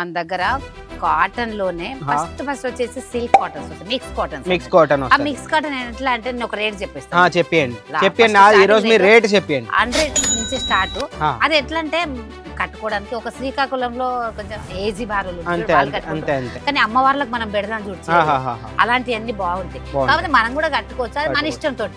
మన దగ్గర కాటన్లోనే. ఫస్ట్ ఫస్ట్ వచ్చేసి సిల్క్ వస్తాయి మిక్స్ కాటన్స్ మిక్స్ కాటన్ ఆ మిక్స్ కాటన్ ఎట్లా అంటే నేను ఒక రేట్ చెప్పేస్తాను. చెప్పేయండి. చెప్పండి first ఈ రోజు మీరు రేట్ చెప్పండి హండ్రెడ్ నుంచి స్టార్ట్. అది ఎట్లా అంటే కట్టుకోవడానికి ఒక శ్రీకాకుళంలో కొంచెం ఏజీ బారులు కానీ అమ్మవార్లకు మనం పెడదాం చూడు చీరలు. ఆహాహాహా. అలాంటివన్నీ బాగుంటాయి. కాకపోతే మనం కూడా కట్టుకోవచ్చు. అది మన. ఇష్టం తోటి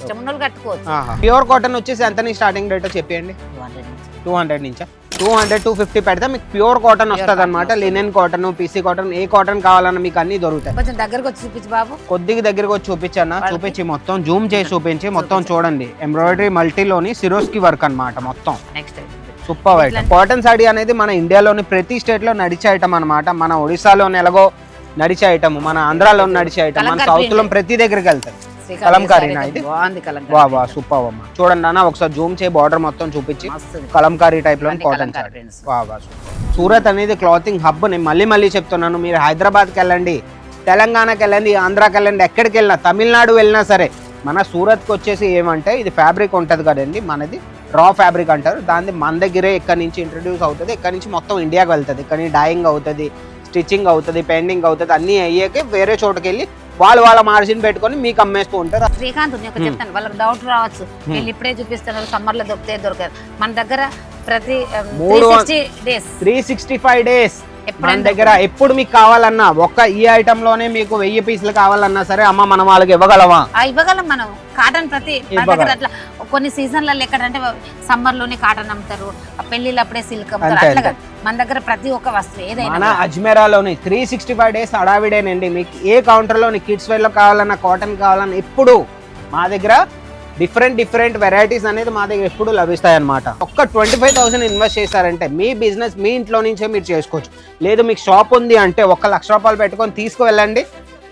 ఇష్టం ఉన్న వాళ్ళు కట్టుకోవచ్చు. ప్యూర్ కాటన్ వచ్చేసి ఎంత స్టార్టింగ్ రేట్ చెప్పండి 200 నుంచి. టూ హండ్రెడ్ నుంచా? టూ హండ్రెడ్ టూ ఫిఫ్టీ పెడితే మీకు ప్యూర్ కాటన్ వస్తుంది. అనమాట. లినెన్ కాటన్ పీసీ కాటన్ ఏ కాటన్ కావాలన్నా మీకు అన్ని దొరుకుతాయి. కొంచెం దగ్గరకు వచ్చి చూపించు బాబు. కొద్దిగా దగ్గరకు వచ్చి చూపించన్నా. చూపించి మొత్తం జూమ్ చేసి చూపించి మొత్తం. చూడండి. ఎంబ్రాయిడరీ మల్టీలోని సిరోస్కి వర్క్ అన్నమాట మొత్తం. నెక్స్ట్ సూపర్ ఐటమ్ ఇట్లాంటి- కాటన్ సాడీ అనేది మన ఇండియాలోని ప్రతి స్టేట్లో నడిచే ఐటమ్ అనమాట మన ఒడిశాలో ఎలాగో నడిచే ఐటమ్ మన ఆంధ్రాలో నడిచే ఐటమ్ మన కలంకారీ సౌత్లో print. ప్రతి దగ్గరికి వెళ్తాయి. కలంకారీనా ఇది? వా వా సూపర్ అమ్మ. చూడండి అన్న ఒకసారి జూమ్ చేయి బార్డర్ మొత్తం చూపించి. కలంకారీ టైప్లో కాటన్. వా సూరత్ అనేది క్లాతింగ్ హబ్ నేను మళ్ళీ మళ్ళీ చెప్తున్నాను. మీరు హైదరాబాద్కి వెళ్ళండి తెలంగాణకి వెళ్ళండి ఆంధ్రాకి వెళ్ళండి ఎక్కడికి వెళ్ళినా తమిళనాడు వెళ్ళినా సరే మన సూరత్కి వచ్చేసి ఏమంటే ఇది ఫ్యాబ్రిక్ ఉంటుంది కదండి మనది రా ఫ్యాబ్రిక్ అంటారు. దాన్ని మన దగ్గరే ఇక్కడ నుంచి ఇంట్రడ్యూస్ అవుతుంది ఇక్కడ నుంచి మొత్తం ఇండియాకి వెళ్తుంది. ఇక్కడ డైయింగ్ అవుతుంది స్టిచ్చింగ్ అవుతుంది పెయింటింగ్ అవుతుంది అన్నీ అయ్యాక వేరే చోటుకి వెళ్ళి వాళ్ళు వాళ్ళ మార్జిన్ పెట్టుకొని మీకు అమ్మేస్తూ ఉంటారు. శ్రీకాంత్ నేను. చెప్తాను. వాళ్ళకి డౌట్ రావచ్చు. వీళ్ళు ఇప్పుడే చూపిస్తున్నారు సమ్మర్లో దొరికితే దొరకదు. మన దగ్గర ప్రతి sixty days three sixty five days మన దగ్గర ఎప్పుడు మీకు కావాలన్నా ఒక్క ఈ ఐటమ్లోనే మీకు వెయ్యి పీసులు కావాలన్నా సరే అమ్మ మనం వాళ్ళకి ఇవ్వగలమా ఇవ్వగలం మనం. కాటన్ ప్రతి మన. దగ్గర అట్లా కొన్ని సీజన్లలో ఎక్కడంటే సమ్మర్లోనే కాటన్ అమ్ముతారు పెళ్ళిళ్ళు అప్పుడే సిల్క్ అమ్ముతారు అట్లా. కాదు. మన దగ్గర ప్రతి ఒక్క వస్తువు ఏదైనా అజ్మేరాలోని త్రీ సిక్స్టీ ఫైవ్ డేస్ అడావిడేనండి మీకు ఏ కౌంటర్లోని కిడ్స్ వేర్లో కావాలన్నా కాటన్ కావాలన్నా ఎప్పుడు మా దగ్గర డిఫరెంట్ డిఫరెంట్ వెరైటీస్ అనేది మా దగ్గర ఎప్పుడు లభిస్తాయి అనమాట ఒక్క ట్వంటీ ఫైవ్ థౌసండ్ ఇన్వెస్ట్ చేశారంటే మీ బిజినెస్ మీ ఇంట్లో నుంచే మీరు చేసుకోవచ్చు. లేదు మీకు షాప్ ఉంది అంటే ఒక లక్ష రూపాయలు పెట్టుకొని తీసుకువెళ్ళండి.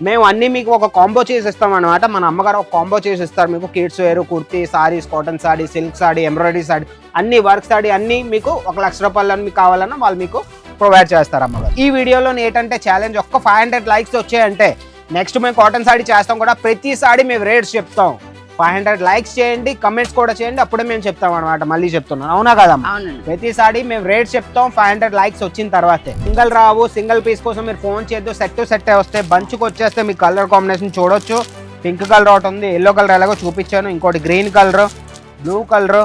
మేము అన్నీ మీకు ఒక కాంబో చేసి ఇస్తాం అనమాట మన అమ్మగారు ఒక కాంబో చేసి ఇస్తారు మీకు kids wear kurti saris cotton sari silk sari embroidery sari అన్ని వర్క్ సారీ అన్ని మీకు ఒక లక్ష రూపాయలు మీకు కావాలన్నా వాళ్ళు మీకు ప్రొవైడ్ చేస్తారు అమ్మగారు. ఈ వీడియోలో ఏంటంటే ఛాలెంజ్ ఒక్క ఫైవ్ హండ్రెడ్ లైక్స్ వచ్చాయంటే నెక్స్ట్ మేము కాటన్ సారీ చేస్తాం కూడా. ప్రతి సారీ మేము రేట్స్ చెప్తాం. ఫైవ్ హండ్రెడ్ లైక్స్ చేయండి కమెంట్స్ కూడా చేయండి అప్పుడే మేము చెప్తాం అనమాట మళ్ళీ చెప్తున్నాను. అవునా అవునండి. ప్రతిసారి మేము రేట్స్ చెప్తాం ఫైవ్ హండ్రెడ్ లైక్స్ వచ్చిన తర్వాతే. సింగిల్ రావు సింగిల్ పీస్ కోసం మీరు ఫోన్ చేయొద్దు సెట్ టు సెట్ వస్తే బంచ్కి వచ్చేస్తే మీ కలర్ కాంబినేషన్ చూడొచ్చు. పింక్ కలర్ ఒకటి ఉంది ఎల్లో కలర్ ఎలాగో చూపించాను ఇంకోటి గ్రీన్ కలర్ బ్లూ కలర్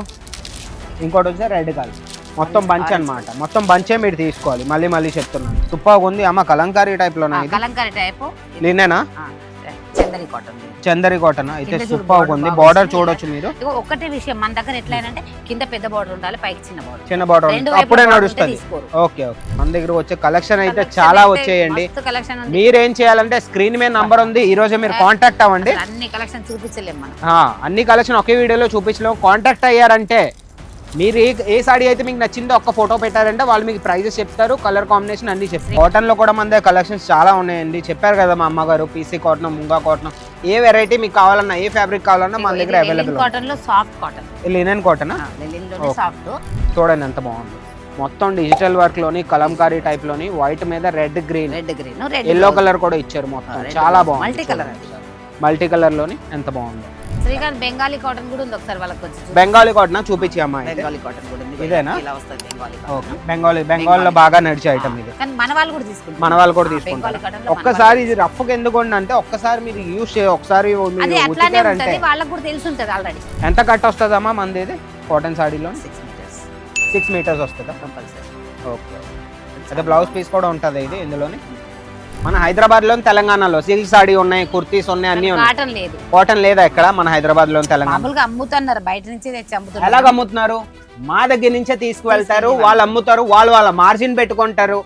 ఇంకోటి వచ్చి రెడ్ కలర్ మొత్తం బంచ్ అన్నమాట. మొత్తం బంచే మీరు తీసుకోవాలి మళ్ళీ మళ్ళీ చెప్తున్నాను. సూపర్గా ఉంది అమ్మ కలంకారీ టైప్లోనా ఇది? కలంకారీ టైపు లినేనా చందరి కాటన్ చందరి కాటన్ అయితే border ఉంది. బార్డర్. చూడొచ్చు మీరు. ఒకటే విషయం మన దగ్గర ఎట్లయినంటే కింద పెద్ద బార్డర్ ఉండాలి పైకి చిన్న బార్డర్ చిన్న బార్డర్ రెండు అప్పుడే నడుస్తుంది. Okay okay. మన దగ్గర వచ్చే కలెక్షన్ అయితే చాలా వచ్చేయండి. మీరేం చేయాలంటే స్క్రీన్ మీద నంబర్ ఉంది. ఈ రోజు మీరు కాంటాక్ట్ అవ్వండి. అన్ని కలెక్షన్ చూపించలేం మనం. అన్ని కలెక్షన్ ఒకే వీడియోలో చూపించలేము కాంటాక్ట్ అయ్యారంటే మీరు ఏ ఏ సాడీ అయితే మీకు నచ్చిందో ఒక్క ఫోటో పెట్టారంటే వాళ్ళు మీకు ప్రైజెస్ చెప్తారు కలర్ కాంబినేషన్ అన్ని చెప్తారు. కాటన్లో కూడా మన దగ్గర కలెక్షన్స్ చాలా ఉన్నాయండి. చెప్పారు కదా మా అమ్మగారు పీసీ కాటన్ ముంగా కాటన్ ఏ వెరైటీ మీకు కావాలన్నా ఏ ఫ్యాబ్రిక్ కావాలన్నా మన దగ్గర అవైలబుల్ కాటన్లో soft cotton linen cotton. Soft చూడండి ఎంత బాగుంది. మొత్తం డిజిటల్ వర్క్లోని కలంకారీ టైప్లోని వైట్ మీద red green red green yellow colour కూడా ఇచ్చారు మొత్తం. చాలా. బాగుంది. Colour అది. మల్టీ కలర్లోని ఎంత బాగుంది. శ్రీకాంత్ బెంగాలీ కాటన్ కూడా ఉంది ఒకసారి వాళ్ళకి వచ్చి. బెంగాలీ కాటన్? చూపించి అమ్మాయి. బెంగాలీ కాటన్ కూడా ఉంది. ఇదేనా? ఇలా వస్తుంది బెంగాలీ ఓకే. బెంగాలీ బెంగాల్లో బాగా నడిచే ఐటమ్ ఇది. కానీ మన వాళ్ళు కూడా తీసుకుంటారు. మన వాళ్ళు కూడా తీసుకుంటారు. ఒక్కసారి ఇది రఫ్కి ఎందుకు అంటే ఒక్కసారి మీరు యూస్ చే ఒకసారి మీరు ఉతికారంటే ఉంటది. వాళ్ళకి కూడా తెలిసి ఉంటది ఆల్రెడీ ఎంత కట్ వస్తుందమ్మా మనది ఇది? కాటన్ సాడీలో సిక్స్ మీటర్స్ సిక్స్ మీటర్స్ వస్తుందా? కంపల్సరీ ఓకే అదే బ్లౌజ్ పీస్ కూడా ఉంటుంది ఇది ఇందులోని. మన హైదరాబాద్లో తెలంగాణలో సిల్క్ సాడీ ఉన్నాయి కుర్తీస్ ఉన్నాయి అన్ని ఉన్నాయి. కాటన్ లేదు. కాటన్ లేదా ఇక్కడ మన హైదరాబాద్లో తెలంగాణ? మామూలుగా అమ్ముతున్నారు బయట నుంచి తెచ్చి అమ్ముతున్నారు. ఎలాగ అమ్ముతున్నారు? మా దగ్గర నుంచే తీసుకువెళ్తారు వాళ్ళు అమ్ముతారు వాళ్ళు వాళ్ళ మార్జిన్ పెట్టుకుంటారు.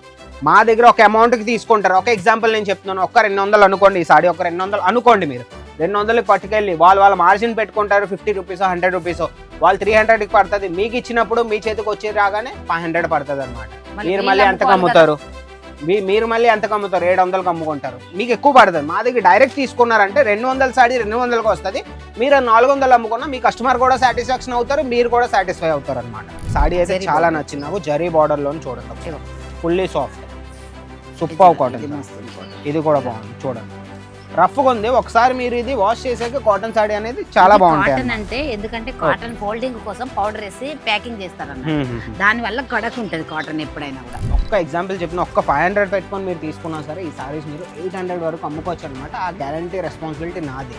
మా దగ్గర ఒక అమౌంట్కి తీసుకుంటారు. ఒక ఎగ్జాంపుల్ నేను చెప్తున్నాను. ఒక రెండు వందలు అనుకోండి ఈ సాడీ ఒక రెండు వందలు అనుకోండి మీరు. రెండు వందలు పట్టుకెళ్ళి వాళ్ళు వాళ్ళ మార్జిన్ పెట్టుకుంటారు ఫిఫ్టీ రూపీస్ హండ్రెడ్ రూపీస్ వాళ్ళు త్రీ హండ్రెడ్కి పడుతుంది. మీకు ఇచ్చినప్పుడు మీ చేతికి వచ్చి రాగానే ఫైవ్ హండ్రెడ్ పడుతుంది అనమాట మీరు మళ్ళీ ఎంతకు అమ్ముతారు? మీరు మళ్ళీ ఎంతకు అమ్ముతారు ఏడు వందలకు అమ్ముకుంటారు మీకు ఎక్కువ పడుతుంది. మా దగ్గర డైరెక్ట్ తీసుకున్నారంటే రెండు వందల సాడీ రెండు వందలకు వస్తుంది. మీరు నాలుగు వందలు అమ్ముకున్నా మీ కస్టమర్ కూడా సాటిస్ఫాక్షన్ అవుతారు మీరు కూడా సాటిస్ఫై అవుతారు అనమాట సాడీ అయితే చాలా. నచ్చింది నాకు. జరీ బార్డర్లోని చూడండి. Fully soft super cotton. ఇది కూడా బాగుంది. చూడండి. రఫ్గా ఉంది. ఒకసారి మీరు ఇది వాష్ చేసాక కాటన్ సాడీ అనేది చాలా బాగుంటాయి కాటన్ అంటే ఎందుకంటే కాటన్ ఫోల్డింగ్ కోసం పౌడర్ వేసి ప్యాకింగ్ చేస్తారన్న అన్నమాట. దాని వల్ల కడక ఉంటుంది కాటన్ ఎప్పుడైనా కూడా. ఒక్క ఎగ్జాంపుల్ చెప్పిన ఒక్క ఫైవ్ హండ్రెడ్ పెట్టుకొని మీరు తీసుకున్నా సరే ఈ సారీస్ మీరు ఎయిట్ హండ్రెడ్ వరకు అమ్ముకోవచ్చు అనమాట ఆ గ్యారంటీ రెస్పాన్సిబిలిటీ నాది.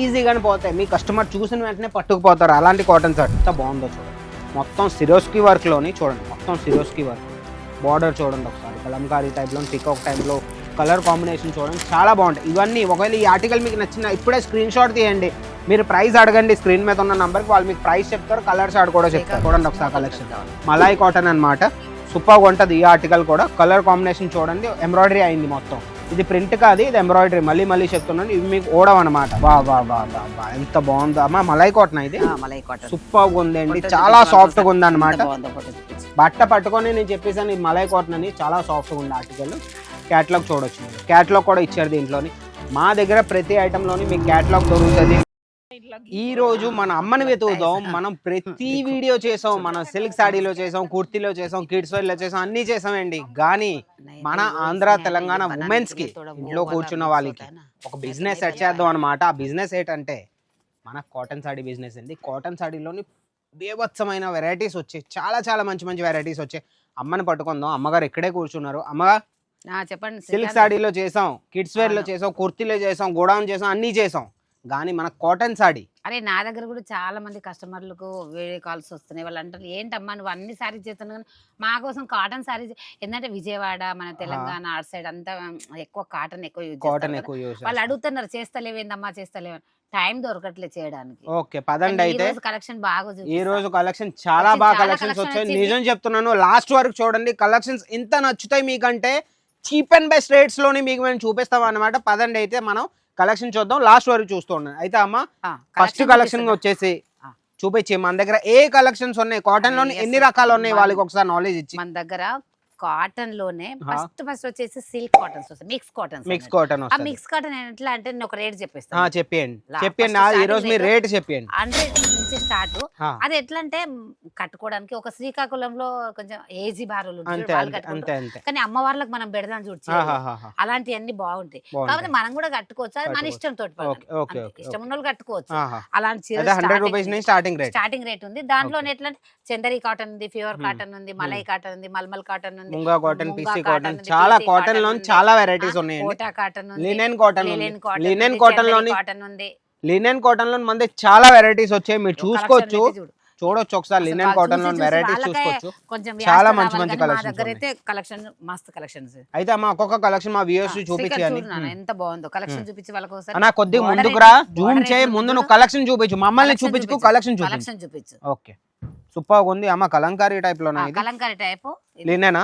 ఈజీగానే పోతాయి. మీ కస్టమర్ చూసిన వెంటనే పట్టుకుపోతారు. అలాంటి కాటన్ షర్ట్ ఎంత బాగుందో చూడండి. మొత్తం సిరోస్కి వర్క్లోని చూడండి. మొత్తం సిరోస్కి వర్క్ బార్డర్ చూడండి ఒకసారి. కలంకారీ టైప్లో పికాక్ టైప్లో కలర్ కాంబినేషన్ చూడండి. చాలా బాగుంటాయి. ఇవన్నీ ఒకవేళ ఈ ఆర్టికల్ మీకు నచ్చిన ఇప్పుడే స్క్రీన్ షాట్ తీయండి. మీరు ప్రైస్ అడగండి. స్క్రీన్ మీద ఉన్న నంబర్కి వాళ్ళు మీకు ప్రైస్ చెప్తారు కలర్ షార్ట్ కూడా చెప్తారు. చూడండి ఒకసారి కలెక్షన్ మలాయ్ కాటన్ అన్నమాట. సూపర్గా ఉంటుంది ఈ ఆర్టికల్ కూడా. కలర్ కాంబినేషన్ చూడండి. ఎంబ్రాయిడరీ అయింది మొత్తం. ఇది ప్రింట్ కాదు ఇది ఎంబ్రాయిడరీ మళ్ళీ మళ్ళీ చెప్తున్నాను. ఇవి మీకు ఓడవ అనమాట వా వా వా వా వా ఎంత బాగుందో. అమ్మా మలాయ్ కాటన్ ఇది. మలై కాటన్ సూపర్గా ఉందండి చాలా సాఫ్ట్గా ఉంది అనమాట బాగుందో ఫోటో చూపించు. బట్ట పట్టుకొని నేను చెప్పేసాను ఇది మలై కాటన్ అని చాలా సాఫ్ట్గా ఉంది ఆర్టికల్ క్యాట్లాగ్ చూడొచ్చు. క్యాట్లాగ్ కూడా ఇచ్చారు దీంట్లోని. మా దగ్గర ప్రతి ఐటెంలోని మీకు క్యాట్లాగ్ దొరుకుతుంది. ఈ రోజు మన అమ్మని వెతుకుదాం. మనం ప్రతి వీడియో చేసాం. మనం సిల్క్ సాడీలో చేసాం కుర్తీలో చేసాం కిడ్స్ వేర్లో చేసాం అన్ని చేసామండి. కానీ మన ఆంధ్ర తెలంగాణ ఉమెన్స్కి ఇంట్లో కూర్చున్న వాళ్ళకి ఒక బిజినెస్ సెట్ చేద్దాం అనమాట ఆ బిజినెస్ ఏంటంటే మన కాటన్ సాడీ బిజినెస్ అండి. కాటన్ సాడీలోని బీభత్సమైన వెరైటీస్ వచ్చాయి. చాలా చాలా మంచి మంచి వెరైటీస్ వచ్చాయి. అమ్మని పట్టుకుందాం. అమ్మగారు ఇక్కడే కూర్చున్నారు. అమ్మగా ఆ, చెప్పండి సిల్క్. సాడీలో చేసాం కిడ్స్ వేర్లో. చేసాం కుర్తీలో చేసాం గోడౌన్ చేసాం అన్నీ చేసాం. కానీ మన కాటన్ సాడీ. అరే నా దగ్గర కూడా చాలా మంది కస్టమర్లకు వీడియో కాల్స్ వస్తున్నాయి. వాళ్ళు అంటారు ఏంటమ్మా నువ్వు అన్ని సారీస్ చేస్తున్నావు కానీ మా కోసం కాటన్ సారీస్ ఏంటంటే విజయవాడ మన తెలంగాణ అటు సైడ్ అంతా ఎక్కువ కాటన్ ఎక్కువ యూజ్ కాటన్ ఎక్కువ వాళ్ళు అడుగుతున్నారు చేస్తలేవేందమ్మా చేస్తలేవని టైం దొరకట్లేదు చేయడానికి. ఓకే పదండి అయితే. కలెక్షన్ బాగా ఈ. రోజు కలెక్షన్ చాలా బాగా కలెక్షన్స్ వచ్చాయి. నిజం చెప్తున్నాను లాస్ట్ వరకు చూడండి కలెక్షన్స్ ఇంత నచ్చుతాయి మీకంటే చీప్ అండ్ బెస్ట్ రేట్స్లోని మీకు మేము చూపిస్తాం అనమాట పదండి అయితే మనం కలెక్షన్ చూద్దాం. లాస్ట్ వరకు చూస్తూ ఉన్నాం అయితే అమ్మ ఫస్ట్ కలెక్షన్. వచ్చేసి. చూపించి. మన దగ్గర ఏ కలెక్షన్స్ ఉన్నాయి? కాటన్లోని ఎన్ని. రకాలు ఉన్నాయి? వాళ్ళకి ఒకసారి నాలెడ్జ్ ఇచ్చి. మన దగ్గర కాటన్లోనే. ఫస్ట్ ఫస్ట్ వచ్చేసి సిల్క్ కాటన్స్ వస్తాయి. మిక్స్ కాటన్స్ మిక్స్ కాటన్ ఆ మిక్స్ కాటన్ ఎట్లా అంటే నేను ఒక రేట్ చెప్పేస్తాను. చెప్పండి first ఈ రోజు మీరు రేట్ చెప్పండి హండ్రెడ్ నుంచి స్టార్ట్. అది ఎట్లా అంటే కట్టుకోవడానికి ఒక శ్రీకాకుళంలో కొంచెం ఏజీ బారులు కానీ అమ్మవార్లకు మనం పెడదాం చూడు చీరలు. ఆహాహాహా. అలాంటివన్నీ బాగుంటాయి. కాబట్టి మనం కూడా కట్టుకోవచ్చు. అది మన. ఇష్టం తోటి ఇష్టం ఉన్న వాళ్ళు కట్టుకోవచ్చు. అలాంటి స్టార్టింగ్ రేట్ స్టార్టింగ్ రేట్ ఉంది. దాంట్లో. ఎట్లా అంటే చందరి కాటన్ ఉంది Hmm. కాటన్ ఉంది మలై కాటన్ ఉంది మల్మల్ కాటన్ ఉంది ముంగా కాటన్ పిసి కాటన్ చాలా కాటన్లో. చాలా వెరైటీస్ ఉన్నాయండి లినెన్ కాటన్ లినెన్ కాటన్లోని లినెన్ కాటన్లో దగ్గర చాలా వెరైటీస్ వచ్చాయి. మీరు చూసుకోవచ్చు. చూడొచ్చు ఒకసారి. లినెన్ కాటన్లో వెరైటీస్ చూసుకోవచ్చు. చాలా మంచి మంచి. అయితే కలెక్షన్ మస్తు కలెక్షన్స్ అయితే అమ్మ ఒక్కొక్క కలెక్షన్ మా వ్యూవర్స్ చూపించాను ఎంత బాగుందో. కలెక్షన్ చూపించి వాళ్ళకి ఒకసారి కొద్దిగా ముందుకు రా? జూమ్ చేయి? ముందు నువ్వు కలెక్షన్ చూపించు. మమ్మల్ని చూపించుకు చూపించు. కలెక్షన్ చూపించు. కలెక్షన్ చూపించు. ఓకే. సూపర్ ఉంది అమ్మ కలంకారీ టైప్ లోనా ఇది? కలంకారీ టైప్ లినేనా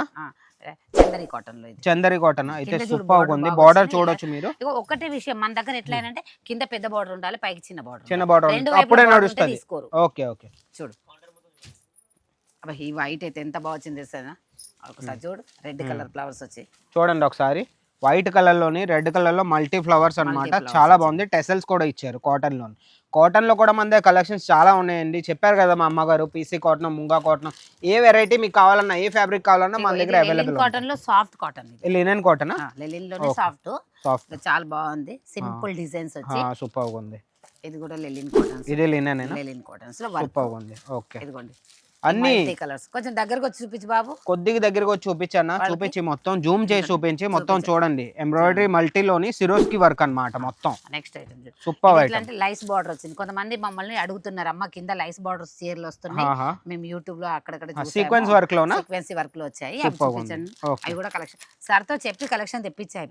చందరి కాటన్లో చందరి కాటన్ అయితే సూపర్ ఉంది. బార్డర్. చూడొచ్చు మీరు. ఒకటే విషయం మన దగ్గర ఎట్లా అంటే కింద పెద్ద బార్డర్ ఉండాలి పైకి చిన్న బార్డర్ చిన్న బార్డర్ రెండు అప్పుడే నడుస్తుంది. Okay okay. చూడు. ఈ వైట్ అయితే ఎంత బాగా వచ్చింది ఒకసారి చూడు రెడ్ కలర్ ఫ్లవర్స్ వచ్చి చూడండి ఒకసారి. వైట్ కలర్లోని రెడ్ కలర్లో మల్టీ ఫ్లవర్స్ అన్నమాట. flowers చాలా. బాగుంది. టెసల్స్ కూడా ఇచ్చారు కాటన్లో కాటన్లో కూడా మన దగ్గర కలెక్షన్స్ చాలా ఉన్నాయండి. చెప్పారు కదా మా అమ్మగారు పీసీ కాటన్ ముంగా కాటన్. ఏ వెరైటీ మీకు కావాలన్నా ఏ ఫ్యాబ్రిక్ కావాలన్నా మన దగ్గర అవైలబుల్ కాటన్లో సాఫ్ట్ కాటన్ లినెన్ కాటన్లోనే. సాఫ్ట్ సాఫ్ట్ చాలా బాగుంది. సింపుల్ డిజైన్స్ వచ్చి. సూపర్ ఉంది. ఇది కూడా లెలిన్ కాటన్స్ ఇది లినెన్ లెలిన్ కాటన్స్లో వర్క్ సూపర్ ఉంది. ఓకే ఇదిగోండి. అన్ని కలర్స్. కొంచెం దగ్గరకు వచ్చి చూపించు బాబు. కొద్దిగా దగ్గరకు వచ్చి చూపించన్న? చూపించి మొత్తం జూమ్ చేసి చూపించి మొత్తం. చూడండి. ఎంబ్రాయిడరీ మల్టీలోని సిరోస్కి వర్క్ అన్నమాట మొత్తం. నెక్స్ట్ ఐటమ్ సూపర్ ఐటమ్ అంటే లైస్ బార్డర్ వచ్చింది. కొంతమంది మమ్మల్ని అడుగుతున్నారు అమ్మ కింద లైస్ బార్డర్స్ చీరలు వస్తున్నాయి. మేము యూట్యూబ్లో అక్కడక్కడ సీక్వెన్స్ వర్క్ లోనా? సీక్వెన్సీ వర్క్లో వచ్చాయి. అవి కూడా కలెక్షన్ సార్తో చెప్పి కలెక్షన్ తెప్పించాయి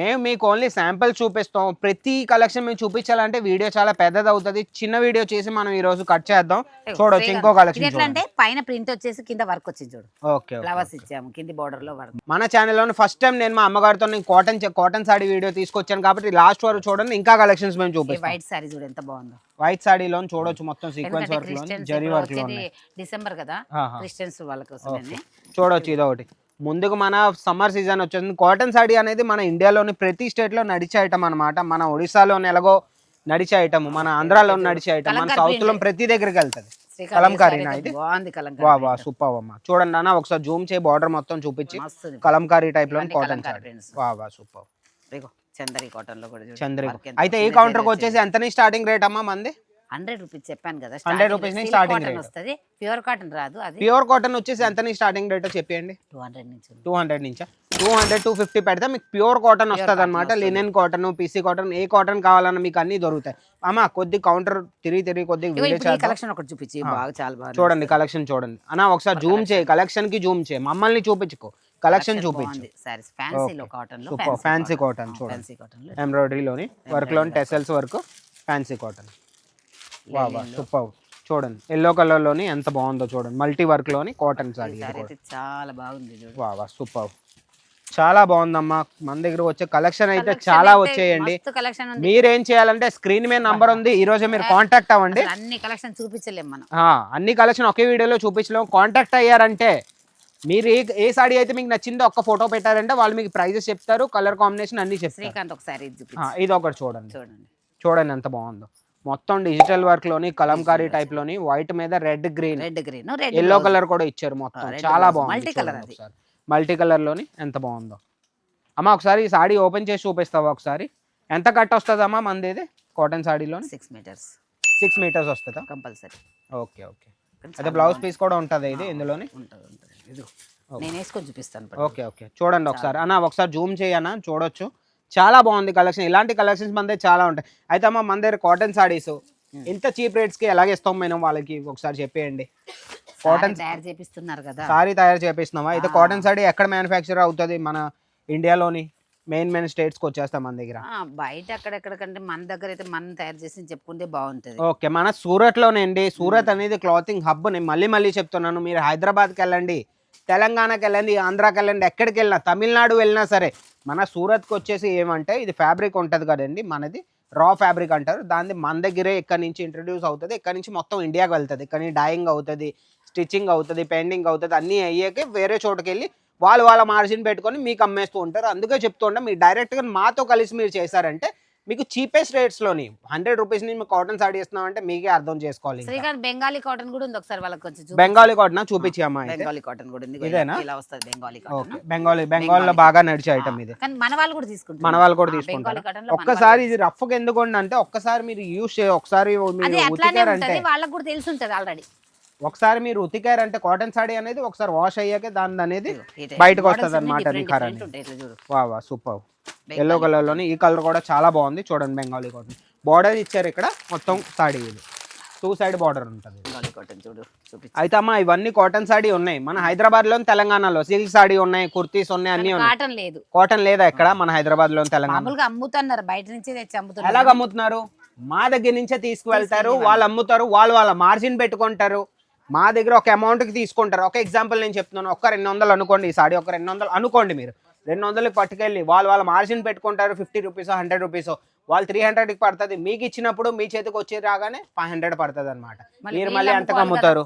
మేము మీకు ఓన్లీ శాంపిల్ చూపిస్తాం. ప్రతి కలెక్షన్ మేము చూపించాలంటే వీడియో చాలా పెద్దది అవుతుంది చిన్న వీడియో చేసి మనం ఈ రోజు కట్ చేద్దాం. చూడొచ్చు ఇంకో కలెక్షన్ పైన ప్రింట్ వచ్చేసి కింద వర్క్ వచ్చింది చూడు. ఓకే ఫ్లవర్స్ ఇచ్చాము కింది బార్డర్లో వర్క్. మన ఛానల్లో ఫస్ట్ టైం నేను మా అమ్మగారితో నేను కాటన్ కాటన్ సాడీ వీడియో తీసుకొచ్చాను కాబట్టి లాస్ట్ వరకు చూడండి ఇంకా కలెక్షన్స్ మేము చూపిస్తాం. వైట్ సారీ చూడు ఎంత బాగుందో. వైట్ సాడీలో చూడొచ్చు మొత్తం sequence work zari work December కదా క్రిస్టియన్స్ వాళ్ళ కోసమే చూడొచ్చు ఇదొకటి. ముందుకు మన సమ్మర్ సీజన్ వచ్చేసింది. కాటన్ సాడీ అనేది మన ఇండియాలోని ప్రతి స్టేట్లో నడిచే ఐటమ్ అనమాట మన ఒడిశాలోని ఎలాగో నడిచే ఐటమ్ మన ఆంధ్రాలో నడిచే ఐటమ్ మన సౌత్లో. ప్రతి దగ్గరికి వెళ్తది. కలంకారీ ఇది? బాగుంది వా కలంకారీ వా సూపర్ అమ్మ. చూడండి అన్న ఒకసారి జూమ్ చేయి బార్డర్ మొత్తం చూపించి. కలంకారీ టైప్లో కాటన్ కలంకారీ సాడీ prints. వా వా సూపర్. చందరి కాటన్లో కూడా చంద్రి అయితే ఈ కౌంటర్కి వచ్చేసి ఎంతని స్టార్టింగ్ రేట్ అమ్మా మంది? హండ్రెడ్ రూపీస్ చెప్పాను కదా 100 rupees నుంచి starting rate. వస్తుంది. ప్యూర్ కాటన్ రాదు అది ప్యూర్ కాటన్ వచ్చేసి ఎంతని స్టార్టింగ్ రేట్ చెప్పండి టూ హండ్రెడ్ నుంచి. టూ హండ్రెడ్ నుంచా? టూ హండ్రెడ్ టూ ఫిఫ్టీ పెడితే మీకు ప్యూర్ కాటన్ వస్తుంది. అనమాట. లినెన్ కాటన్ పీసీ కాటన్ ఏ కాటన్ కావాలన్నా మీకు అన్ని దొరుకుతాయి. అమ్మా కొద్ది కౌంటర్ తిరిగి తిరిగి కొద్ది. కలెక్షన్ ఒకటి చూపించి. బాగా చాలా బాగా చూడండి కలెక్షన్ చూడండి. అన్న ఒకసారి జూమ్ చేయి కలెక్షన్కి జూమ్ చేయి. మమ్మల్ని చూపించుకో. కలెక్షన్ చూపించు. సారీస్ ఫ్యాన్సీలో కాటన్ సూపర్ ఫ్యాన్సీ కాటన్ చూడండి. ఫ్యాన్సీ కాటన్లో ఎంబ్రాయిడరీలోని వర్క్లోని tassels work fancy cotton super. చూడండి ఎల్లో కలర్లోని ఎంత బాగుందో చూడండి. మల్టీ వర్క్లోని కాటన్ సారీ చాలా బాగుంది వా సూపర్. చాలా బాగుందమ్మా. మన దగ్గర వచ్చే కలెక్షన్ అయితే చాలా వచ్చేయండి. మీరేం చేయాలంటే స్క్రీన్ మీద నంబర్ ఉంది. ఈ రోజే మీరు కాంటాక్ట్ అవ్వండి. అన్ని కలెక్షన్ చూపించలేం మనం. ఆ, అన్ని కలెక్షన్ ఒకే వీడియోలో చూపించలేము కాంటాక్ట్ అయ్యారంటే మీరు ఏ ఏ సాడీ అయితే మీకు నచ్చిందో ఒక్క ఫోటో పెట్టారంటే వాళ్ళు మీకు ప్రైజెస్ చెప్తారు కలర్ కాంబినేషన్ అన్ని చెప్తారు. శ్రీకాంత్ ఒకసారి ఇది ఒకటి చూడండి. చూడండి. చూడండి ఎంత బాగుందో. మొత్తం డిజిటల్ వర్క్లోని కలంకారీ టైప్లోని వైట్ మీద red green. Red green. Yellow colour కూడా ఇచ్చారు మొత్తం. చాలా. బాగుంది colour అది. మల్టీ కలర్లోని ఎంత బాగుందో. అమ్మా ఒకసారి ఈ సాడీ ఓపెన్ చేసి చూపిస్తావా ఒకసారి? ఎంత కట్ వస్తుందమ్మా మంది ఇది కాటన్ సాడీలో సిక్స్ మీటర్స్ సిక్స్ మీటర్స్ వస్తుందా? కంపల్సరీ. Okay okay. అయితే బ్లౌజ్ పీస్ కూడా ఉంటుంది ఇది ఇందులోని? ఉంటుంది ఉంటుంది. నేను వేసుకొని చూపిస్తాను. Okay okay. చూడండి ఒకసారి. అన్న ఒకసారి జూమ్ చేయనా? చూడొచ్చు. చాలా బాగుంది కలెక్షన్ ఇలాంటి కలెక్షన్స్ మన దగ్గర చాలా ఉంటాయి. అయితే అమ్మ మన దగ్గర కాటన్ సాడీస్ ఇంత చీప్ రేట్స్కి ఎలాగ ఇస్తాం మేము వాళ్ళకి? ఒకసారి చెప్పేయండి. సారీ తయారు చేపిస్తున్నారు కదా. సారీ తయారు చేపిస్తున్నామా? అయితే కాటన్ సాడీ ఎక్కడ మ్యానుఫ్యాక్చర్ అవుతుంది? మన ఇండియాలోని మెయిన్ మెయిన్ స్టేట్స్కి వచ్చేస్తాం మన దగ్గర. బయట అక్కడెక్కడ కంటే మన దగ్గర అయితే మనం తయారు చేసి చెప్పుకుంటే బాగుంటది. ఓకే మన సూరత్లోనండి సూరత్ అనేది క్లాతింగ్ హబ్ నేను మళ్ళీ మళ్ళీ చెప్తున్నాను. మీరు హైదరాబాద్కి వెళ్ళండి. తెలంగాణకి వెళ్ళండి ఆంధ్రాకి వెళ్ళండి ఎక్కడికి వెళ్ళినా తమిళనాడు వెళ్ళినా సరే మన సూరత్కి వచ్చేసి ఏమంటే ఇది ఫ్యాబ్రిక్ ఉంటుంది కదండి మనది రా ఫ్యాబ్రిక్ అంటారు. దాన్ని మన దగ్గరే ఇక్కడ నుంచి ఇంట్రడ్యూస్ అవుతుంది ఇక్కడ నుంచి మొత్తం ఇండియాకి వెళ్తుంది. ఇక్కడ నుంచి డైయింగ్ అవుతుంది స్టిచ్చింగ్ అవుతుంది పెయింటింగ్ అవుతుంది అన్నీ అయ్యాక వేరే చోటుకి వెళ్ళి వాళ్ళు వాళ్ళ మార్జిన్ పెట్టుకొని మీకు అమ్మేస్తూ ఉంటారు. అందుకే చెప్తుంటే మీరు డైరెక్ట్గా మాతో కలిసి మీరు చేశారంటే మీకు చీపెస్ట్ రేట్స్లోని హండ్రెడ్ రూపీస్ నుంచి మీకు కాటన్ సాడీ ఇస్తున్నామంటే మీకే అర్థం చేసుకోవాలి. శ్రీకాంత్ బెంగాలీ కాటన్ కూడా ఉంది ఒకసారి వాళ్ళకి కొంచెం. బెంగాలీ కాటన్ చూపించి అమ్మా అయితే. బెంగాలీ కాటన్ కూడా ఉంది ఇదేనా? ఇలా వస్తుంది బెంగాలీ కాటన్ బెంగాలీ బెంగాల్లో బాగా నడిచే ఐటమ్ ఇది. కానీ మన వాళ్ళు కూడా తీసుకుంటారు. మన వాళ్ళు కూడా తీసుకుంటారు? బెంగాలీ లో ఒక్కసారి ఇది రఫ్ ఎందుకు అంటే ఒక్కసారి మీరు యూస్ ఒకసారి ఉతికారంటే వాళ్ళకి కూడా తెలిసి ఉంటది ఆల్రెడీ ఒకసారి మీరు ఉతికారంటే కాటన్ సాడీ అనేది ఒకసారి వాష్ అయ్యాక దాని అనేది బయటకు వస్తది నీ వా సూపర్ ఎల్లో కలర్లోని ఈ కలర్ కూడా చాలా బాగుంది. చూడండి బెంగాలీ కాటన్ బార్డర్ ఇచ్చారు ఇక్కడ. మొత్తం సాడీ ఇది. టూ సైడ్ బార్డర్ ఉంటుంది. బెంగాలీ కాటన్ చూడు చూపించు. అయితే అమ్మా ఇవన్నీ కాటన్ సాడీ ఉన్నాయి. మన హైదరాబాద్లో తెలంగాణలో సిల్క్ సాడీ ఉన్నాయి కుర్తీస్ ఉన్నాయి అన్ని ఉన్నాయి. కాటన్ లేదు. కాటన్ లేదా ఇక్కడ? మన హైదరాబాద్లో తెలంగాణ అమ్ముతున్నారు. బయట నుంచి తెచ్చి అమ్ముతున్నారు. ఎలాగ అమ్ముతున్నారు? మా దగ్గర నుంచే తీసుకువెళ్తారు. వాళ్ళు అమ్ముతారు. వాళ్ళు వాళ్ళ మార్జిన్ పెట్టుకుంటారు. మా దగ్గర ఒక అమౌంట్కి తీసుకుంటారు. ఒక ఎగ్జాంపుల్ నేను చెప్తున్నాను. ఒక రెండు వందలు అనుకోండి ఈ సాడీ ఒక రెండు వందలు అనుకోండి మీరు. రెండు వందలకి పట్టుకెళ్ళి వాళ్ళు వాళ్ళ మార్జిన్ పెట్టుకుంటారు ఫిఫ్టీ రూపీస్ హండ్రెడ్ రూపీస్ వాళ్ళు త్రీ హండ్రెడ్కి పడుతుంది. మీకు ఇచ్చినప్పుడు మీ చేతికి వచ్చి రాగానే ఫైవ్ హండ్రెడ్ పడుతుంది అనమాట మీరు మళ్ళీ ఎంతకు అమ్ముకోవాలి అమ్ముతారు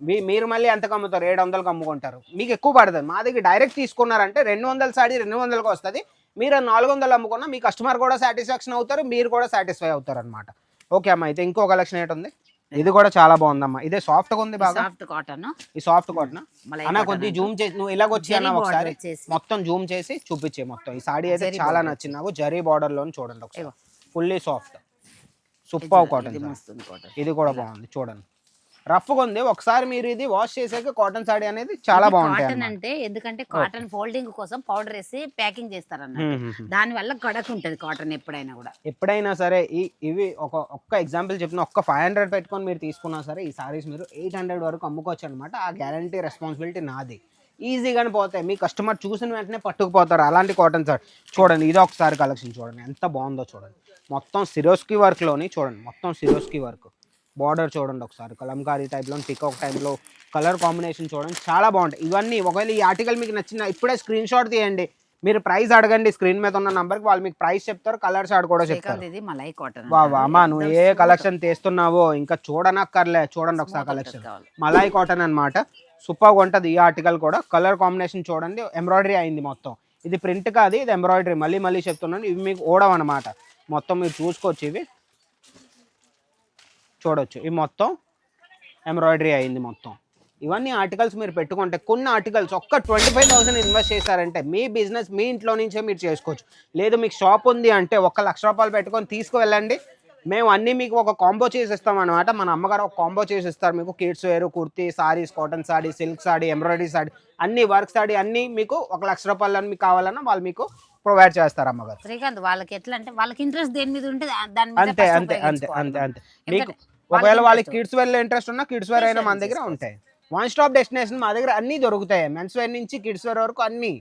మీ- మీరు మళ్ళీ ఎంతకు అమ్ముతారు ఏడు వందలకు అమ్ముకుంటారు. మీకు ఎక్కువ పడుతుంది. మా దగ్గర డైరెక్ట్ తీసుకున్నారంటే రెండు వందల సాడీ రెండు వందలకు వస్తుంది. మీరు నాలుగు వందలు అమ్ముకున్నా మీ కస్టమర్ కూడా సాటిస్ఫాక్షన్ అవుతారు మీరు కూడా సాటిస్ఫై అవుతారు అనమాట ఓకే అమ్మా అయితే ఇంకో కలెక్షన్ ఏంటి ఉంది? ఇది కూడా చాలా బాగుందమ్మా. ఇదే సాఫ్ట్గా ఉంది బాగా? సాఫ్ట్ కాటన్ ఈ సాఫ్ట్ కాటన్ అన్న కొద్ది. జూమ్ చేసి నువ్వు ఇలాగొచ్చి అన్న జరీ border ఒకసారి. మొత్తం జూమ్ చేసి చూపించే మొత్తం. ఈ సాడీ అయితే చాలా నచ్చింది నాకు జరీ బార్డర్లో చూడండి ఒకసారి. ఫుల్లీ సాఫ్ట్ సూపర్ కాటన్ ఇది కూడా బాగుంది. చూడండి. రఫ్గా ఉంది. ఒకసారి మీరు ఇది వాష్ చేసాక కాటన్ సాడీ అనేది చాలా బాగుంటాయి కాటన్. అంటే ఎందుకంటే కాటన్ ఫోల్డింగ్ కోసం పౌడర్ వేసి ప్యాకింగ్ చేస్తారు హ్మ్, అన్నట్టు హ్మ్, హ్మ్. దాని వల్ల గడక ఉంటది కాటన్ ఎప్పుడైనా కూడా. ఎప్పుడైనా సరే ఈ ఇవి ఒక ఒక్క ఎగ్జాంపుల్ చెప్పిన ఒక్క ఫైవ్ హండ్రెడ్ పెట్టుకొని మీరు తీసుకున్నా సరే ఈ సారీస్ మీరు ఎయిట్ హండ్రెడ్ వరకు అమ్ముకోవచ్చు అనమాట ఆ గ్యారంటీ రెస్పాన్సిబిలిటీ నాది. ఈజీగానే పోతాయి. మీ కస్టమర్ చూసిన వెంటనే పట్టుకుపోతారు అలాంటి కాటన్ సార్. చూడండి ఇది ఒకసారి కలెక్షన్ చూడండి. ఎంత బాగుందో చూడండి. మొత్తం సిరోస్కి వర్క్లోని చూడండి మొత్తం సిరోస్కి వర్క్ బార్డర్ చూడండి ఒకసారి. కలంకారీ టైప్లో పికాక్ టైప్లో కలర్ కాంబినేషన్ చూడండి. చాలా బాగుంటాయి. ఇవన్నీ ఒకవేళ ఈ ఆర్టికల్ మీకు నచ్చిన ఇప్పుడే స్క్రీన్ షాట్ తీయండి. మీరు ప్రైస్ అడగండి. స్క్రీన్ మీద ఉన్న నంబర్కి వాళ్ళు మీకు ప్రైస్ చెప్తారు కలర్స్ ఆడ కూడా చెప్తారు. శ్రీకాంత్ ఇది మలై కాటన్ వా వా అమ్మా నువ్వు ఏ కలెక్షన్ తీస్తున్నావో ఇంకా చూడనక్కర్లే. చూడండి ఒకసారి కలెక్షన్ మలాయ్ కాటన్ అన్నమాట. సూపర్గా ఉంటుంది ఈ ఆర్టికల్ కూడా. కలర్ కాంబినేషన్ చూడండి. ఎంబ్రాయిడరీ అయింది మొత్తం. ఇది ప్రింట్ కాదు ఇది ఎంబ్రాయిడరీ మళ్ళీ మళ్ళీ చెప్తున్నాను. ఇవి మీకు ఓడవ అనమాట మొత్తం మీరు చూసుకోవచ్చు ఇవి. చూడొచ్చు. ఇవి మొత్తం ఎంబ్రాయిడరీ అయింది మొత్తం. ఇవన్నీ ఆర్టికల్స్ మీరు పెట్టుకుంటే కొన్ని ఆర్టికల్స్ ఒక్క ట్వంటీ ఫైవ్ థౌసండ్ ఇన్వెస్ట్ చేశారంటే మీ బిజినెస్ మీ ఇంట్లో నుంచే మీరు చేసుకోవచ్చు. లేదు మీకు షాప్ ఉంది అంటే ఒక లక్ష రూపాయలు పెట్టుకొని తీసుకువెళ్ళండి. మేము అన్నీ మీకు ఒక కాంబో చేసి ఇస్తాం అనమాట మన అమ్మగారు ఒక కాంబో చేసి ఇస్తారు మీకు kids wear kurti saris cotton sari silk sari embroidery sari అన్ని వర్క్ సారీ అన్నీ మీకు ఒక లక్ష రూపాయలు మీకు కావాలన్నా వాళ్ళు మీకు ప్రొవైడ్ చేస్తారు అమ్మగారు. శ్రీకాంత్ వాళ్ళకి ఎట్లా అంటే వాళ్ళకి ఇంట్రెస్ట్ దేని మీద ఉంటే దాని మీద అంతే అంతే అంతే అంతే. అంతే. మీకు ఒకవేళ వాళ్ళకి. కిడ్స్ వేర్ ఇంట్రెస్ట్ ఉన్నా కిడ్స్ వేర్ అయినా మన దగ్గర ఉంటాయి. వన్ స్టాప్ డెస్టినేషన్ మా దగ్గర అన్ని దొరుకుతాయి. మెన్స్ వేర్ నుంచి కిడ్స్ వేర్ వరకు అన్ని.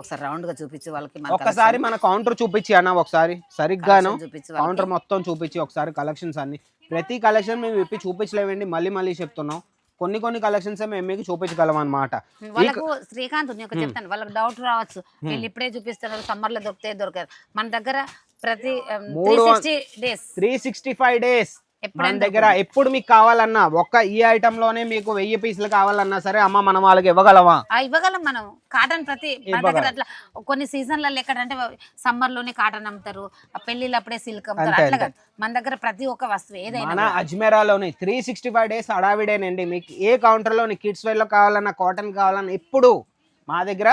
ఒకసారి రౌండ్గా చూపించి వాళ్ళకి మన ఒక్కసారి మన కౌంటర్ చూపించి అన్న ఒకసారి. సరిగ్గాను. కౌంటర్ మొత్తం చూపించి ఒకసారి కలెక్షన్స్ అన్ని. ప్రతి కలెక్షన్ మేము ఇప్పి చూపించలేవండి మళ్ళీ మళ్ళీ చెప్తున్నాం. కొన్ని కొన్ని కలెక్షన్స్ మేము మీకు చూపించగలం అనమాట వాళ్ళకు శ్రీకాంత్ నేను చెప్తాను. వాళ్ళకి డౌట్ రావచ్చు. వీళ్ళు ఇప్పుడే చూపిస్తున్నారు సమ్మర్లో దొరికితే దొరకారు మన దగ్గర ప్రతి three sixty days three sixty five days మన దగ్గర ఎప్పుడు మీకు కావాలన్నా ఒక్క ఈ ఐటమ్లోనే మీకు వెయ్యి పీసులు కావాలన్నా సరే అమ్మ మనం వాళ్ళకి ఇవ్వగలమా ఇవ్వగలం మనం. కాటన్ ప్రతి మన దగ్గర అట్లా కొన్ని సీజన్లలో ఎక్కడంటే సమ్మర్లోనే కాటన్ అమ్ముతారు పెళ్ళిళ్ళు అప్పుడే సిల్క్ అమ్ముతారు అట్లా మన దగ్గర ప్రతి ఒక్క వస్తువు ఏదైనా అజ్మేరాలోని త్రీ సిక్స్టీ ఫైవ్ డేస్ హడావిడేనండి. మీకు ఏ కౌంటర్లోని కిడ్స్ వేర్లో కావాలన్నా కాటన్ కావాలన్నా ఎప్పుడు మా దగ్గర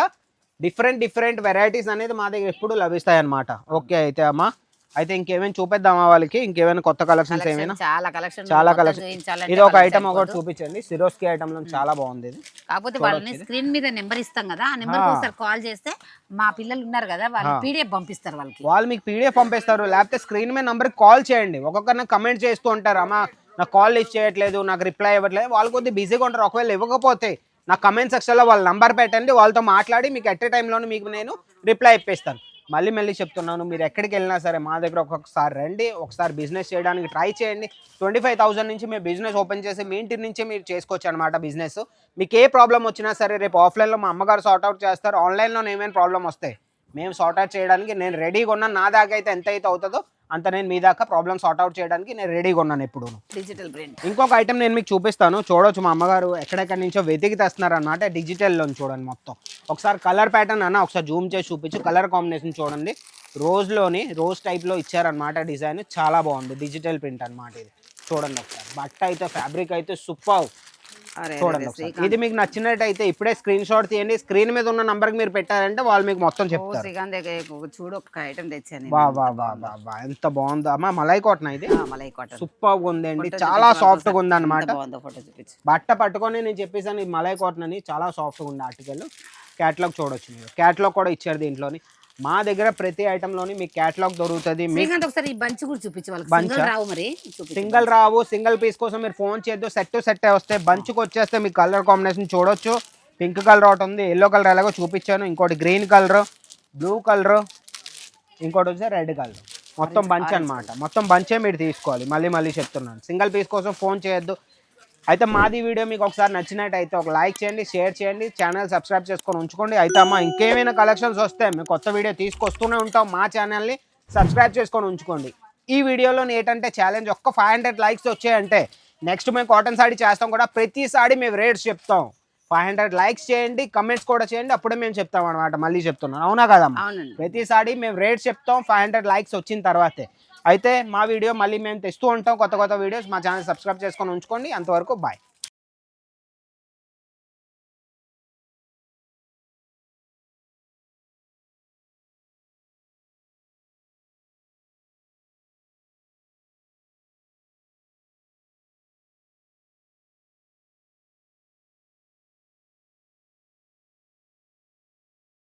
డిఫరెంట్ డిఫరెంట్ వెరైటీస్ అనేది మా దగ్గర ఎప్పుడు లభిస్తాయి అన్నమాట ఓకే అయితే అమ్మా. అయితే ఇంకేమైనా చూపిద్దామా వాళ్ళకి? ఇంకేమైనా కొత్త కలెక్షన్స్ ఏమైనా? చాలా కలెక్షన్ చాలా కలెక్షన్ ఇది ఒక ఐటమ్ ఒకటి చూపించండి. సిరోస్కి ఐటమ్లో చాలా బాగుంది ఇది. కాకపోతే వాళ్ళని స్క్రీన్ మీద నెంబర్ ఇస్తాం కదా ఆ నెంబర్ ఒకసారి కాల్ చేస్తే మా పిల్లలు ఉన్నారు కదా వాళ్ళు పీడిఎఫ్ పంపిస్తారు వాళ్ళకి. వాళ్ళు మీకు పీడిఎఫ్ పంపిస్తారు. లేకపోతే స్క్రీన్ మీద నంబర్ కాల్ చేయండి. ఒక్కొక్కరిని కమెంట్ చేస్తూ ఉంటారు. అమ్మా నాకు కాల్ లిస్ట్ చేయట్లేదు నాకు రిప్లై ఇవ్వట్లేదు. వాళ్ళు కొద్దిగా బిజీగా ఉంటారు. ఒకవేళ ఇవ్వకపోతే నా కమెంట్ సెక్షన్లో వాళ్ళ నంబర్ పెట్టండి. వాళ్ళతో మాట్లాడి మీకు ఎట్ టైంలోనే మీకు నేను రిప్లై ఇప్పిస్తాను. మళ్ళీ మళ్ళీ చెప్తున్నాను మీరు ఎక్కడికి వెళ్ళినా సరే మా దగ్గర ఒక్కొక్కసారి రండి ఒకసారి బిజినెస్ చేయడానికి ట్రై చేయండి. ట్వంటీ ఫైవ్ థౌసండ్ నుంచి మీరు బిజినెస్ ఓపెన్ చేసి మీ ఇంటి నుంచే మీరు చేసుకోవచ్చు అనమాట బిజినెస్ మీకు ఏ ప్రాబ్లం వచ్చినా సరే రేపు ఆఫ్లైన్లో మా అమ్మగారు సార్ట్అవుట్ చేస్తారు. ఆన్లైన్లో ఏమైనా ప్రాబ్లం వస్తాయి మేము సార్ట్ అవుట్ చేయడానికి నేను రెడీగా ఉన్నా. నా దాకా అయితే ఎంత అయితే అవుతుందో అంత నేను మీ దాకా ప్రాబ్లమ్ సార్ట్ అవుట్ చేయడానికి నేను రెడీగా ఉన్నాను ఎప్పుడు డిజిటల్ ప్రింట్ ఇంకొక ఐటమ్ నేను మీకు చూపిస్తాను. చూడొచ్చు మా అమ్మగారు ఎక్కడెక్కడి నుంచో వెతికి తెస్తున్నారు అనమాట డిజిటల్లో చూడండి మొత్తం. ఒకసారి కలర్ ప్యాటర్న్ అన్న ఒకసారి జూమ్ చేసి చూపించు. కలర్ కాంబినేషన్ చూడండి. రోజ్లోని రోజ్ టైప్లో ఇచ్చారనమాట డిజైన్ చాలా బాగుంది. డిజిటల్ ప్రింట్ అన్నమాట ఇది. చూడండి ఒకసారి. బట్ట అయితే ఫ్యాబ్రిక్ అయితే సూపర్ చూడండి ఇది మీకు నచ్చినట్టయితే ఇప్పుడే స్క్రీన్ షాట్ తీయండి. స్క్రీన్ మీద ఉన్న నంబర్కి మీరు పెట్టారంటే వాళ్ళు మీకు మొత్తం చెప్తారు. చూడు ఒక ఐటమ్ తెచ్చాను వా వా వా వా వా ఎంత బాగుందో. అమ్మా మలై కాటన్ ఇది? మలై కాటన్ సూపర్ ఉందండి. చాలా సాఫ్ట్గా ఉంది అనమాట బట్ట పట్టుకొని నేను చెప్పేసాను ఇది మలై కాటన్ అని చాలా సాఫ్ట్గా ఉంది ఆర్టికల్ క్యాట్లాగ్ చూడొచ్చు మీరు. క్యాట్లాగ్ కూడా ఇచ్చారు దీంట్లోని. మా దగ్గర ప్రతి ఐటమ్లోని మీకు క్యాట్లాగ్ దొరుకుతుంది మీకు శ్రీకాంత్ ఒకసారి ఈ బంచ్ కూడా చూపించు వాళ్ళకి. Bunch సింగల్ ఆ? రావు మరి. చూపించు. సింగిల్ రావు సింగిల్ పీస్ కోసం మీరు ఫోన్ చేయొద్దు సెట్ టు సెట్ వస్తే బంచ్కి వచ్చేస్తే మీకు కలర్ కాంబినేషన్ చూడొచ్చు. పింక్ కలర్ ఒకటి ఉంది ఎల్లో కలర్ ఎలాగో చూపించాను. ఇంకోటి గ్రీన్ కలర్ బ్లూ కలర్ ఇంకోటి వచ్చి రెడ్ కలర్ మొత్తం బంచ్ అన్నమాట. మొత్తం బంచే మీరు తీసుకోవాలి. మళ్ళీ మళ్ళీ చెప్తున్నాను. సింగిల్ పీస్ కోసం ఫోన్ చేయొద్దు. అయితే మాది వీడియో మీకు ఒకసారి నచ్చినట్టయితే ఒక లైక్ చేయండి షేర్ చేయండి ఛానల్ సబ్స్క్రైబ్ చేసుకొని ఉంచుకోండి. అయితే అమ్మా ఇంకేమైనా కలెక్షన్స్ వస్తే మేము కొత్త వీడియో తీసుకొస్తూనే ఉంటాం. మా ఛానల్ని సబ్స్క్రైబ్ చేసుకొని ఉంచుకోండి. ఈ వీడియోలో ఏంటంటే ఛాలెంజ్ ఒక్క ఫైవ్ హండ్రెడ్ లైక్స్ వచ్చాయంటే నెక్స్ట్ మేము కాటన్ సాడీ చేస్తాం కూడా. ప్రతిసారి మేము రేట్స్ చెప్తాం. ఫైవ్ హండ్రెడ్ లైక్స్ చేయండి కమెంట్స్ కూడా చేయండి అప్పుడే మేము చెప్తాం అనమాట మళ్ళీ చెప్తున్నాను. అవునా కదమ్మా? అవునండి. ప్రతిసారి మేము రేట్స్ చెప్తాం ఫైవ్ హండ్రెడ్ లైక్స్ వచ్చిన తర్వాతే. అయితే మా వీడియో మళ్ళీ మేము తెస్తూ ఉంటాం కొత్త కొత్త వీడియోస్. మా ఛానల్ సబ్స్క్రైబ్ చేసుకొని ఉంచుకోండి. అంతవరకు బాయ్.